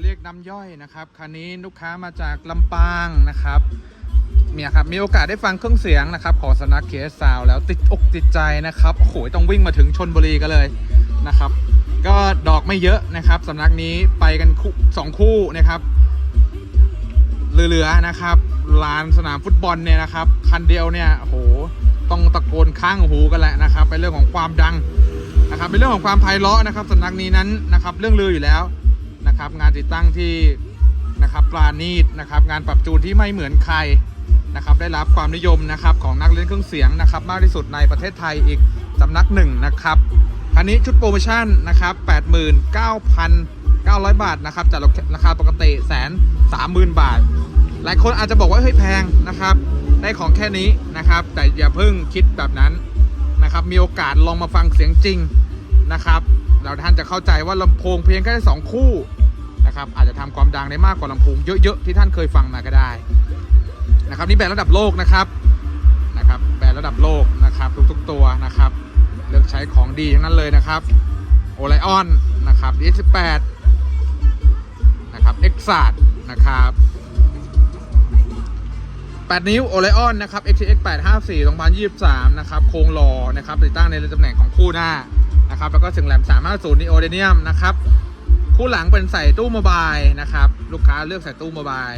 เรียกน้ำย่อยนะครับคันนี้ลูกค้ามาจากลำปางนะครับเนี่ยครับมีโอกาสได้ฟังเครื่องเสียงนะครับของสนักเคสซาวแล้วติดอกติดใจนะครับโอ้โหต้องวิ่งมาถึงชนบุรีกันเลยนะครับ ก็ดอกไม่เยอะนะครับสำนักนี้ไปกันคู่สองคู่นะครับเหลือๆนะครับลานสนามฟุตบอลเนี่ยนะครับคันเดียวเนี่ยโอ้โหต้องตะโกนข้างหูกันแหละนะครับเป็นเรื่องของความดังนะครับเป็นเรื่องของความไพเราะนะครับสำนักนี้นั้นนะครับเรื่องลืออยู่แล้ว นะครับ งานติดตั้งที่นะครับปราณีตนะครับ งานปรับจูนที่ไม่เหมือนใครนะครับ ได้รับความนิยมนะครับของนักเล่นเครื่องเสียงนะครับ มากที่สุดในประเทศไทยอีกสำนักหนึ่งนะครับคันนี้ชุดโปรโมชั่นนะครับ89,900 บาทนะครับจากราคาปกติแสนสามหมื่นบาท หลายคนอาจจะบอกว่าเฮ้ยแพงนะครับได้ของแค่นี้นะครับ แต่อย่าเพิ่งคิดแบบนั้นนะครับ มีโอกาสลองมาฟังเสียงจริงนะครับแล้วท่านจะเข้าใจว่าลำโพงเพียงแค่สองคู่ นะครับอาจจะทำความดังได้มากกว่าลำโพงเยอะๆที่ท่านเคยฟังมาก็ได้นะครับนี่แบรนด์ระดับโลกนะครับนะครับแบรนด์ระดับโลกนะครับทุกๆตัวนะครับเลือกใช้ของดีทั้งนั้นเลยนะครับโอไลออนนะครับ D18 นะครับ e x a d นะครับ8 นิ้ว o อ e o n นนะครับ XTX 854 2023 นะครับโครงหล่อนะครับติดตั้งในตำแหน่งของคู่หน้านะครับแล้วก็ถึงแหลม 350 Neodymium นะครับ คู่หลังเป็นใส่ตู้โมบายนะครับ ลูกค้าเลือกใส่ตู้โมบาย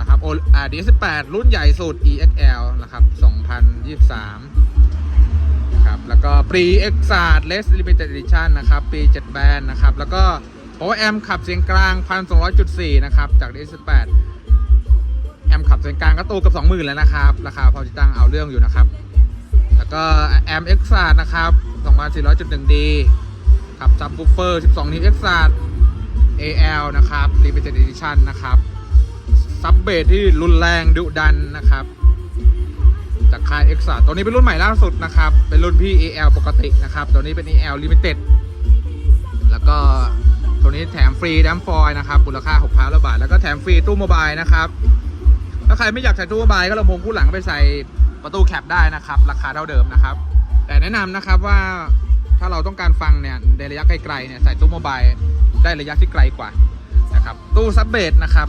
นะครับ O อ่า D18 รุ่นใหญ่สุด EXL นะครับ2023นะครับแล้วก็ Pre e x a d Less Limited Edition นนะครับ ปี7แบนนะครับ แล้วก็ Power Amp ขับเสียงกลาง1,200.4นะครับ จาก D18 แอมขับเสียงกลางก็ตู้กับ20,000แล้วนะครับ ราคาพอจิตั้งเอาเรื่องอยู่นะครับ แล้วก็แอมเอ็กซ์ซาร์นะครับ 2,400.1D ครับซับบูฟเฟอร์ 12 นิ้วเอ็กซ์ซาร์ AL นะครับ Limited Edition นะครับ ซับเบสที่รุนแรงดุดันนะครับ จากค่าย e x a ตัวนี้เป็นรุ่นใหม่ล่าสุดนะครับ เป็นรุ่นพี่ AL ปกตินะครับ ตัวนี้เป็น AL Limited แล้วก็ตัวนี้แถมฟรีดัมฟอยนะครับมูลค่า6 0 0 0บาท แล้วก็แถมฟรีตู้โมบายนะครับถ้าใครไม่อยากใส่ตู้โมบายก็ลำโพงคู่หลังไปใส่ประตูแคปได้นะครับ ราคาเท่าเดิมนะครับ แต่แนะนำนะครับว่า ถ้าเราต้องการฟังเนี่ยในระยะไกลๆเนี่ยใส่ตู้โมบายได้ระยะที่ไกลกว่านะครับตู้ซับเบสนะครับ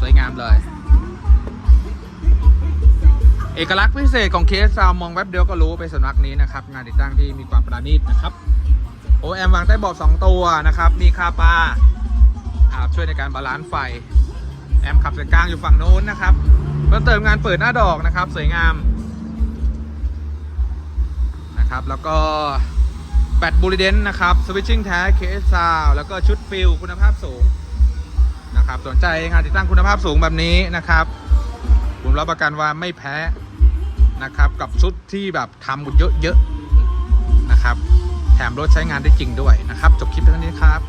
สวยงามเลย เอกลักษณ์พิเศษของเคสซาวมองแว็บเดียวก็รู้ไปนสำนักนี้นะครับ งานติดตั้งที่มีความประณีตนะครับโอแอมวางใต้เบาะ2ตัวนะครับ มีคาปาช่วยในการบาลานซ์ไฟ แอมขับเสียกลางอยู่ฝั่งโน้นนะครับเพิ่มเติมงานเปิดหน้าดอกนะครับ สวยงาม นะครับ แล้วก็แบตบูริเดนนะครับสวิตชิ่งแท้เคสซาวแล้วก็ชุดฟิลคุณภาพสูงนะครับสนใจงานติดตั้งคุณภาพสูงแบบนี้นะครับ ผมรับประกันว่าไม่แพ้นะครับ กับชุดที่แบบทำเยอะๆนะครับ แถมรถใช้งานได้จริงด้วยนะครับ จบคลิปเท่านี้ครับ